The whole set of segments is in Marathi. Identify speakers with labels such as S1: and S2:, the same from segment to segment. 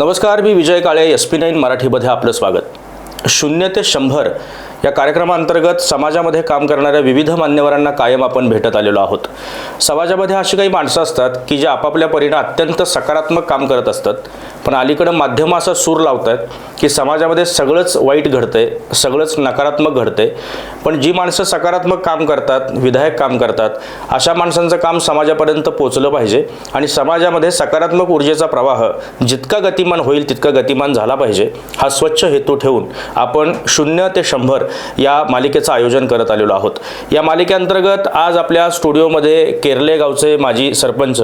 S1: नमस्कार मी Vijay Kale S P nine मराठीमध्ये आपलं स्वागत. शून्य ते शंभर या कार्यक्रमाअंतर्गत समाजामध्ये काम करणाऱ्या विविध मान्यवरांना कायम आपण भेटत आलेलो आहोत. समाजामध्ये अशी काही माणसं असतात की जे आपापल्या परीनं अत्यंत सकारात्मक काम करत असतात. पण अलीकडं माध्यम असा सूर लावत आहेत की समाजामध्ये सगळंच वाईट घडतंय सगळंच नकारात्मक घडतंय. पण जी माणसं सकारात्मक काम करतात विधायक काम करतात अशा माणसांचं काम समाजापर्यंत पोचलं पाहिजे आणि समाजामध्ये सकारात्मक ऊर्जेचा प्रवाह जितका गतिमान होईल तितका गतिमान झाला पाहिजे हा स्वच्छ हेतू ठेवून आपण शून्य ते शंभर या मालिकेचं आयोजन करत आलेलो आहोत. या मालिकेअंतर्गत आज आपल्या स्टुडिओमध्ये केरले गावचे माजी सरपंच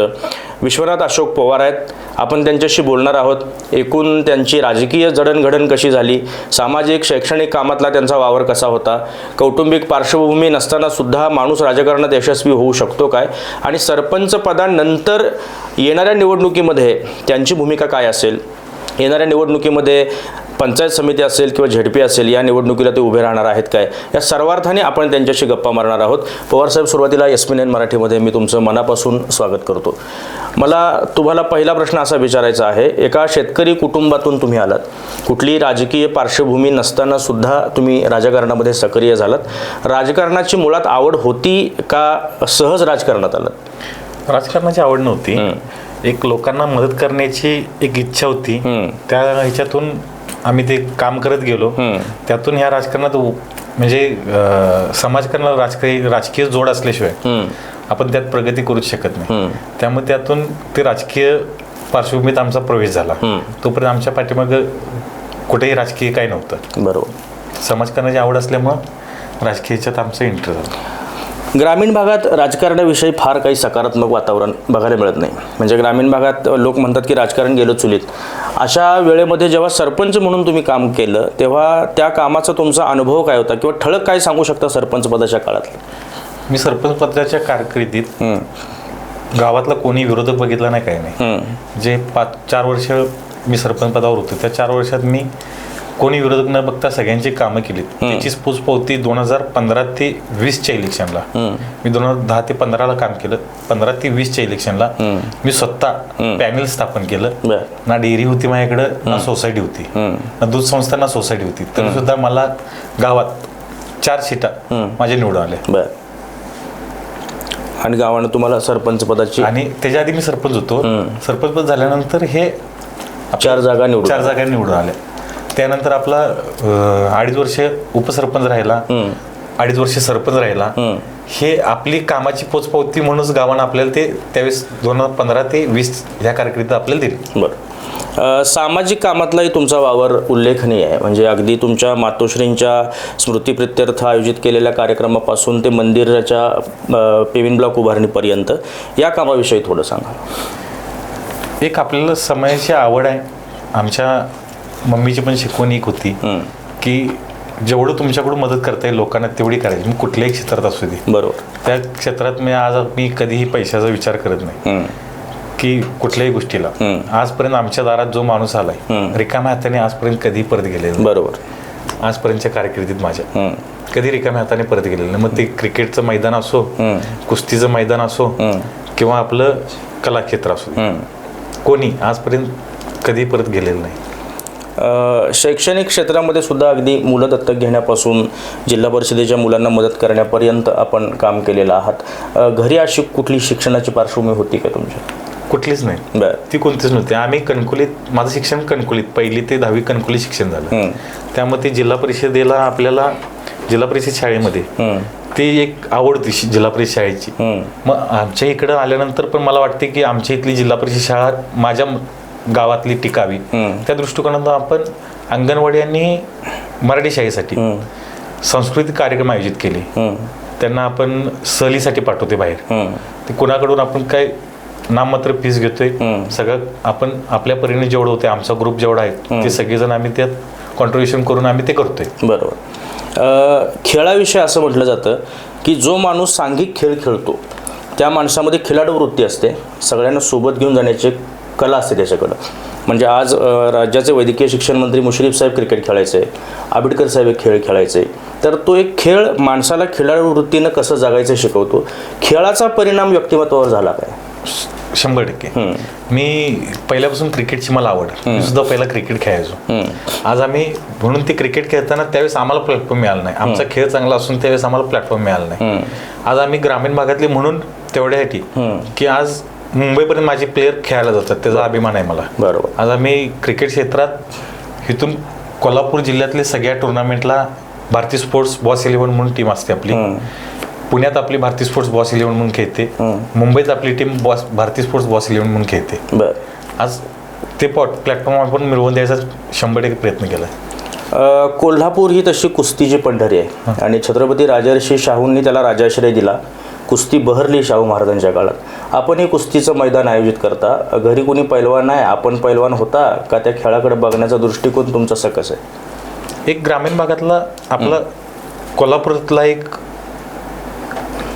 S1: विश्वनाथ अशोक पवार आहेत. आपण त्यांच्याशी बोलणार आहोत. एकूण त्यांची राजकीय जडणघडण कशी झाली? सामाजिक शैक्षणिक कामातला त्यांचा वावर कसा होता? कौटुंबिक पार्श्वभूमी नसताना सुद्धा माणूस राजकारणात यशस्वी होऊ शकतो काय? आणि सरपंच पदानंतर येणाऱ्या निवडणुकीमध्ये त्यांची भूमिका काय असेल? येणाऱ्या निवडणुकीमध्ये पंचायत समिती असेल किंवा झेडपी असेल या निवडणुकीला ते उभे राहणार आहेत काय? या सर्वार्थाने आपण त्यांच्याशी गप्पा मारणार आहोत. पवारसाहेब सुरुवातीला पी मराठीमध्ये मी तुमचं मनापासून स्वागत करतो. मला तुम्हाला पहिला प्रश्न असा विचारायचा आहे एका शेतकरी कुटुंबातून तुम्ही आलात. कुठली राजकीय पार्श्वभूमी नसताना सुद्धा तुम्ही राजकारणामध्ये सक्रिय झालात. राजकारणाची मुळात आवड होती का सहज राजकारणात आलात?
S2: राजकारणाची आवड नव्हती. एक लोकांना मदत करण्याची एक इच्छा होती. त्या ह्याच्यातून आम्ही ते काम करत गेलो. त्यातून ह्या राजकारणात म्हणजे समाजकारणाला राजकीय राजकीय जोड असल्याशिवाय आपण त्यात प्रगती करूच शकत नाही. त्यामुळे त्यातून ते राजकीय पार्श्वभूमीत आमचा प्रवेश झाला. तोपर्यंत आमच्या पाठीमागं कुठेही राजकीय काही नव्हतं.
S1: बरोबर.
S2: समाजकारणाची आवड असल्यामुळं राजकीय ह्याच्यात आमचं इंटरेस्ट झालं.
S1: ग्रामीण भागात राजकारणाविषयी फार काही सकारात्मक वातावरण बघायला मिळत नाही. म्हणजे ग्रामीण भागात लोक म्हणतात की राजकारण गेलं चुलीत. अशा वेळेमध्ये जेव्हा सरपंच म्हणून तुम्ही काम केलं तेव्हा त्या कामाचा तुमचा अनुभव काय होता? किंवा ठळक काय सांगू शकता सरपंच पदाच्या काळात?
S2: मी सरपंच पदाच्या कारकिर्दीत गावातला कोणी विरोधक बघितला नाही काही नाही. जे पाच चार वर्ष मी सरपंच पदावर होतो त्या चार वर्षात मी कोणी विरोधक न बघता सगळ्यांची कामं केलीत त्याची स्पूस पावती दोन हजार पंधरा ते वीसच्या इलेक्शनला मी दोन हजार दहा ते पंधराला काम केलं. पंधरा ते वीसच्या इलेक्शनला मी स्वतः पॅनल स्थापन केलं. ना डेअरी होती माझ्याकडं ना सोसायटी होती. ना दूध संस्था ना सोसायटी होती. तरी सुद्धा मला गावात चार सीटा माझ्या निवडून आल्या.
S1: आणि गावानं तुम्हाला सरपंच पदाची
S2: आणि त्याच्या आधी मी सरपंच होतो. सरपंच पद झाल्यानंतर हे
S1: चार जागा निवडून
S2: चार जागा निवडून आल्या. त्यानंतर आपला अं, अडीच वर्ष उपसरपंच राहिला अडीच वर्ष सरपंच राहिला. हे आपली कामाची पोचपावती म्हणूनच गावानं आपल्याला ते त्यावेळेस दोन हजार पंधरा ते वीस ह्या कारकिर्दीत आपल्याला दिली.
S1: बरं. अ, सामाजिक कामातलाही तुमचा वावर उल्लेखनीय आहे. म्हणजे अगदी तुमच्या मातोश्रींच्या स्मृतिप्रित्यर्थ आयोजित केलेल्या कार्यक्रमापासून ते मंदिराच्या अ, पेविन ब्लॉक उभारणीपर्यंत या कामाविषयी थोडं सांगा.
S2: एक आपल्याला समयाची आवड आहे. आमच्या मम्मीची पण शिकवण एक होती की जेवढं तुमच्याकडून मदत करता येईल लोकांना तेवढी करायची. मग कुठल्याही क्षेत्रात असू दे.
S1: बरोबर.
S2: त्या क्षेत्रात मी आज मी कधीही पैशाचा विचार करत नाही. की कुठल्याही गोष्टीला. आजपर्यंत आमच्या दारात जो माणूस आलाय रिकाम्या हाताने आजपर्यंत कधी परत गेलेला नाही.
S1: बरोबर.
S2: आजपर्यंतच्या कारकिर्दीत माझ्या. कधी रिकाम्या हाताने परत गेलेलं नाही. मग ते क्रिकेटचं मैदान असो कुस्तीचं मैदान असो किंवा आपलं कलाक्षेत्र असो कोणी आजपर्यंत कधी परत गेलेलं नाही.
S1: शैक्षणिक क्षेत्रामध्ये सुद्धा अगदी मुलं दत्तक घेण्यापासून जिल्हा परिषदेच्या मुलांना मदत करण्यापर्यंत आपण काम केलेलं आहात. घरी अशी कुठली शिक्षणाची पार्श्वभूमी होती का तुमच्या
S2: कुठलीच नाही. ती कोणतीच नव्हती. आम्ही कणकुलीत माझं शिक्षण कणकुलीत. पहिली ते दहावी कणकुली शिक्षण झालं. त्यामुळे ते जिल्हा परिषदेला आपल्याला जिल्हा परिषद शाळेमध्ये ती एक आवड होती जिल्हा परिषद शाळेची. मग आमच्या इकडं आल्यानंतर पण मला वाटते की आमच्या इथली जिल्हा परिषद शाळा माझ्या गावातली टिकावी. त्या दृष्टिकोनातून आपण अंगणवाडी आणि मराठी शाळेसाठी सांस्कृतिक कार्यक्रम आयोजित केले. त्यांना आपण सहलीसाठी पाठवते बाहेर. ते कुणाकडून आपण काय नाममात्र फीस घेतोय सगळं आपण आपल्या परीने जेवढं होते आमचा ग्रुप जेवढा आहे ते सगळेजण आम्ही त्यात कॉन्ट्रीब्युशन करून आम्ही ते करतोय.
S1: बरोबर. खेळाविषयी असं म्हटलं जातं की जो माणूस सांघिक खेळ खेळतो त्या माणसामध्ये खिलाडू वृत्ती असते. सगळ्यांना सोबत घेऊन जाण्याची कला असते त्याच्याकडं. म्हणजे आज राज्याचे वैद्यकीय शिक्षण मंत्री मुश्रीफ साहेब क्रिकेट खेळायचे आंबेडकर साहेब एक खेळ खेळायचे तर तो एक खेळ माणसाला खेळाडू वृत्तीनं कसं जगायचं शिकवतो. खेळाचा परिणाम व्यक्तिमत्वावर झाला काय?
S2: शंभर टक्के. मी पहिल्यापासून क्रिकेटची मला आवड मी सुद्धा पहिला क्रिकेट खेळायचो. आज आम्ही म्हणून ते क्रिकेट खेळताना त्यावेळेस आम्हाला प्लॅटफॉर्म मिळाला नाही. आमचा खेळ चांगला असून त्यावेळेस आम्हाला प्लॅटफॉर्म मिळाला नाही. आज आम्ही ग्रामीण भागातले म्हणून तेवढ्यासाठी की आज मुंबईपर्यंत माझे प्लेयर खेळायला जातात. त्याचा अभिमान आहे मला.
S1: बरोबर.
S2: आज आम्ही क्रिकेट क्षेत्रात इथून कोल्हापूर जिल्ह्यातले सगळ्या टुर्नामेंटला भारतीय स्पोर्ट्स बॉस इलेव्हन म्हणून टीम असते आपली. पुण्यात आपली भारतीय स्पोर्ट्स बॉस इलेव्हन म्हणून खेळते. मुंबईत आपली team boss Bharatiya sports boss eleven म्हणून खेळते.
S1: बर.
S2: आज ते पॉट प्लॅटफॉर्म आपण मिळवून द्यायचा शंभर टक्के प्रयत्न केला.
S1: कोल्हापूर ही तशी कुस्तीची पंढरी आहे. आणि छत्रपती राजर्षी शाहूंनी त्याला राजाश्रय दिला. कुस्ती बहरली शाहू महाराजांच्या काळात. आपण हे कुस्तीचं मैदान आयोजित करता. घरी कोणी पैलवान आहे आपण पैलवान होता का त्या खेळाकडे बघण्याचा दृष्टिकोन तुमचा सकस आहे.
S2: एक ग्रामीण भागातला आपला कोल्हापुरातला एक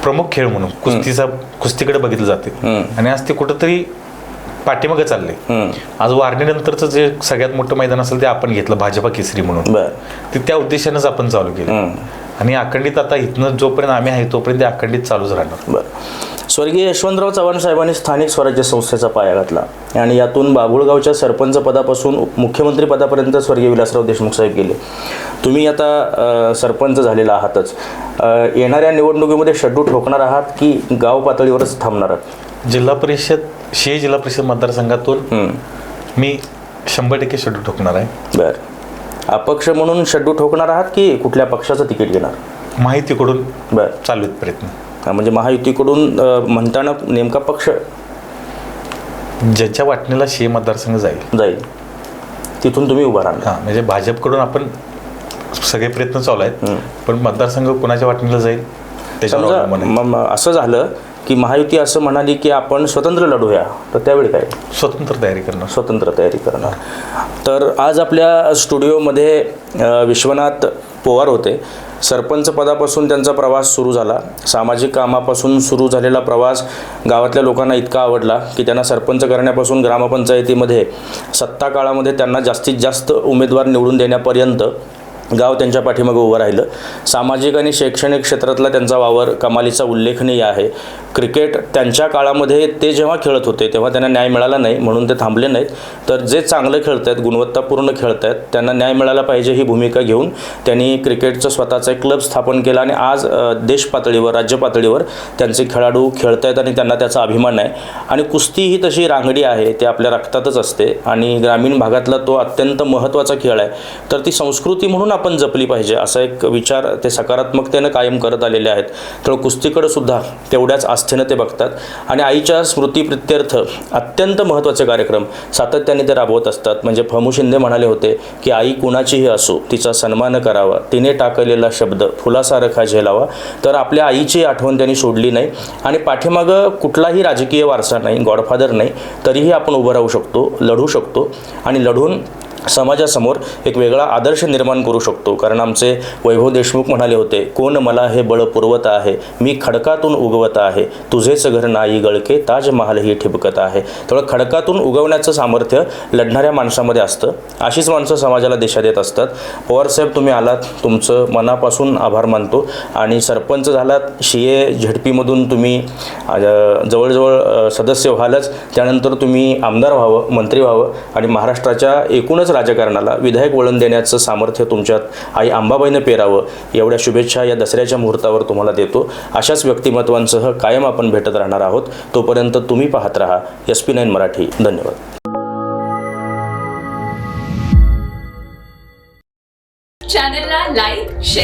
S2: प्रमुख खेळ म्हणून कुस्तीचा कुस्तीकडे बघितलं जाते. आणि आज ते कुठंतरी पाठीमागे चालले. आज वारणीनंतरचं जे सगळ्यात मोठं मैदान असेल ते आपण घेतलं भाजपा केसरी म्हणून. ते त्या उद्देशानंच आपण चालू केलं. आणि अखंडित आता इथनं जोपर्यंत आम्ही आहे तोपर्यंत ते अखंडित चालूच राहणार.
S1: बर. स्वर्गीय यशवंतराव चव्हाण साहेबांनी स्थानिक स्वराज्य संस्थेचा पाया घातला. आणि यातून बाभुळगावच्या सरपंच पदापासून मुख्यमंत्री पदापर्यंत स्वर्गीय विलासराव देशमुख साहेब गेले. तुम्ही आता सरपंच झालेला आहातच. येणाऱ्या निवडणुकीमध्ये शड्डू ठोकणार आहात की गाव पातळीवरच थांबणार आहात?
S2: जिल्हा परिषद शे जिल्हा परिषद मतदारसंघातून. मी शंभर टक्के शेड्यूल ठोकणार आहे.
S1: बर. अपक्ष म्हणून शड्डू ठोकणार आहात की कुठल्या पक्षाचं तिकीट घेणार?
S2: माहितीकडून
S1: बर.
S2: चालू आहेत प्रयत्न.
S1: म्हणजे महायुतीकडून अ, म्हणताना नेमका पक्ष?
S2: ज्याच्या वाटणीला शे मतदारसंघ जाईल.
S1: जाईल. तिथून तुम्ही उभा राहणार.
S2: हा म्हणजे भाजपकडून आपण सगळे प्रयत्न चालू आहेत. पण मतदारसंघ कोणाच्या वाटणीला जाईल? त्याच्यावर
S1: समजा
S2: अवलंबून आहे.
S1: म- म- असं झालं की महायुती असं म्हणाली की आपण स्वतंत्र लढूया. तर त्यावेळी काय?
S2: स्वतंत्र तयारी करणार.
S1: स्वतंत्र तयारी करणार. तर आज आपल्या स्टुडिओमध्ये विश्वनाथ पोवार होते. सरपंच पदापासून त्यांचा प्रवास सुरू झाला. सामाजिक कामापासून सुरू झालेला प्रवास गावातल्या लोकांना इतका आवडला की त्यांना सरपंच करण्यापासून ग्रामपंचायतीमध्ये सत्ता काळामध्ये त्यांना जास्तीत जास्त उमेदवार निवडून देण्यापर्यंत गाव त्यांच्या पाठीमागे उभं राहिलं. सामाजिक आणि शैक्षणिक क्षेत्रातला त्यांचा वावर कमालीचा उल्लेखनीय आहे. क्रिकेट त्यांच्या काळामध्ये ते जेव्हा खेळत होते तेव्हा त्यांना न्याय मिळाला नाही म्हणून ते थांबले नाहीत. तर जे चांगलं खेळत आहेत गुणवत्तापूर्ण खेळत आहेत त्यांना न्याय मिळाला पाहिजे ही भूमिका घेऊन त्यांनी क्रिकेटचं स्वतःचा एक क्लब स्थापन केला आणि आज देश पातळीवर राज्य पातळीवर त्यांचे खेळाडू खेळत आहेत आणि त्यांना त्याचा अभिमान आहे. आणि कुस्ती ही तशी रांगडी आहे ते आपल्या रक्तातच असते आणि ग्रामीण भागातला तो अत्यंत महत्त्वाचा खेळ आहे. तर ती संस्कृती म्हणून आपण जपली पाहिजे असा एक विचार ते सकारात्मकतेनं कायम करत आलेले आहेत. तर कुस्तीकडे सुद्धा तेवढ्याच आस्थेनं ते बघतात. आणि आईच्या स्मृतीप्रित्यर्थ अत्यंत महत्त्वाचे कार्यक्रम सातत्याने ते राबवत असतात. म्हणजे फमू शिंदे म्हणाले होते की आई कुणाचीही असो तिचा सन्मान करावा. तिने टाकलेला शब्द फुलासारखा झेलावा. तर आपल्या आईची आठवण त्यांनी सोडली नाही. आणि पाठीमागं कुठलाही राजकीय वारसा नाही गॉडफादर नाही तरीही आपण उभं राहू शकतो लढू शकतो. आणि लढून समाजासमोर एक वेगळा आदर्श निर्माण करू शकतो. कारण आमचे वैभव देशमुख म्हणाले होते कोण मला हे बळ पुरवत आहे? मी खडकातून उगवत आहे. तुझेच घर नाही गळके ताजमहालही ठिबकत आहे. तेवढं खडकातून उगवण्याचं सामर्थ्य लढणाऱ्या माणसामध्ये असतं. अशीच माणसं समाजाला दिशा देत असतात. पवारसाहेब तुम्ही आलात. तुमचं मनापासून आभार मानतो. आणि सरपंच झालात. शिये झेडपीमधून तुम्ही जवळजवळ सदस्य व्हालच. त्यानंतर तुम्ही आमदार व्हावं मंत्री व्हावं. आणि महाराष्ट्राच्या एकूणच राजकारणाला विधायक वळण देण्याचं सामर्थ्य तुमच्यात आई आंबाबाईनं पेरावं एवढ्या शुभेच्छा या दसऱ्याच्या मुहूर्तावर तुम्हाला देतो. अशाच व्यक्तिमत्वांसह कायम आपण भेटत राहणार आहोत. तोपर्यंत तुम्ही पाहत राहा. S P nine Marathi. धन्यवाद.